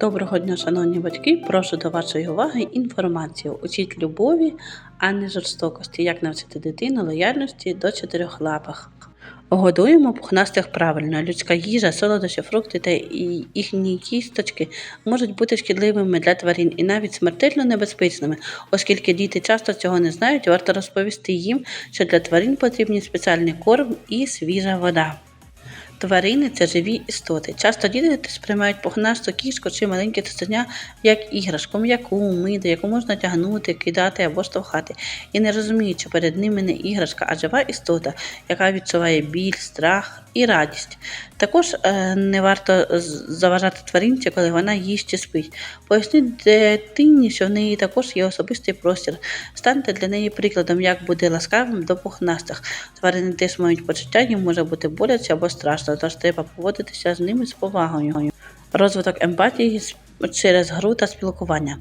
Доброго дня, шановні батьки. Прошу до вашої уваги інформацію. Учіть любові, а не жорстокості. Як навчити дитину лояльності до чотирьохлапих. Годуємо пухнастих правильно. Людська їжа, солодощі, фрукти та їхні кісточки можуть бути шкідливими для тварин і навіть смертельно небезпечними, оскільки діти часто цього не знають, варто розповісти їм, що для тварин потрібні спеціальний корм і свіжа вода. Тварини це живі істоти. Часто діти сприймають пухнасту кішку чи маленьке цуценя як іграшку, м'яку, миду, яку можна тягнути, кидати або штовхати, і не розуміють, що перед ними не іграшка, а жива істота, яка відчуває біль, страх і радість. Також е, не варто заважати тваринці, коли вона їсть чи спить. Поясніть дитині, що в неї також є особистий простір. Станьте для неї прикладом, як бути ласкавим до пухнастих. Тварини теж мають почуття, їм може бути боляче або страшно, тож треба поводитися з ними з повагою. Розвиток емпатії через гру та спілкування.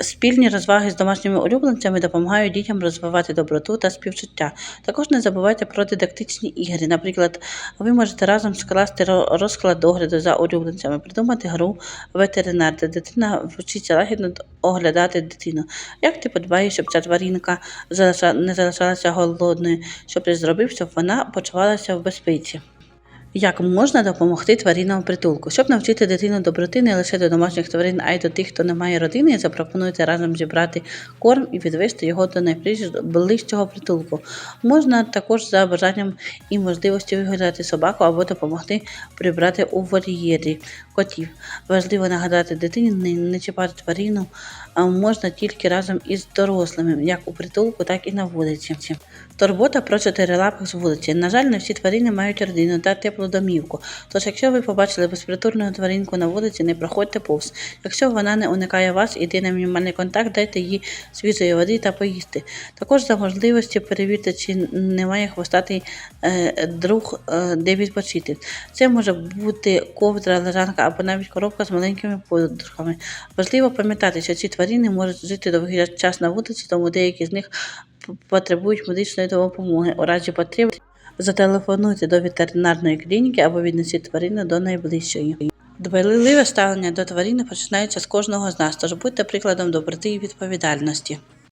Спільні розваги з домашніми улюбленцями допомагають дітям розвивати доброту та співчуття. Також не забувайте про дидактичні ігри. Наприклад, ви можете разом скласти розклад догляду за улюбленцями, придумати гру ветеринар, де дитина вчиться лагідно оглядати дитину. Як ти подбаєш, щоб ця тваринка не залишалася голодною, що ти зробив, щоб вона почувалася в безпеці? Як можна допомогти тваринам притулку? Щоб навчити дитину доброти не лише до домашніх тварин, а й до тих, хто не має родини, запропонуйте разом зібрати корм і відвести його до найближчого притулку. Можна також за бажанням і можливості вигадати собаку або допомогти прибрати у вольєрі котів. Важливо нагадати дитині не, чіпати тварину, можна тільки разом із дорослими, як у притулку, так і на вулиці. Турбота про чотирилапих з вулиці. На жаль, не всі тварини мають родину та теплу домівку. Тож, якщо ви побачили безпритульну тваринку на вулиці, не проходьте повз. Якщо вона не уникає вас, іди на мінімальний контакт, дайте їй свіжої води та поїсти. Також за можливості перевірте, чи немає хвостатий е, друг, е, де відпочити. Це може бути ковдра, лежанка або навіть коробка з маленькими подушками. Важливо пам'ятати, що ці тварини можуть жити довгий час на вулиці, тому деякі з них потребують медичної допомоги. У разі потреби зателефонуйте до ветеринарної клініки або віднесіть тварину до найближчої. Дбайливе ставлення до тварини починається з кожного з нас, тож будьте прикладом доброти і відповідальності.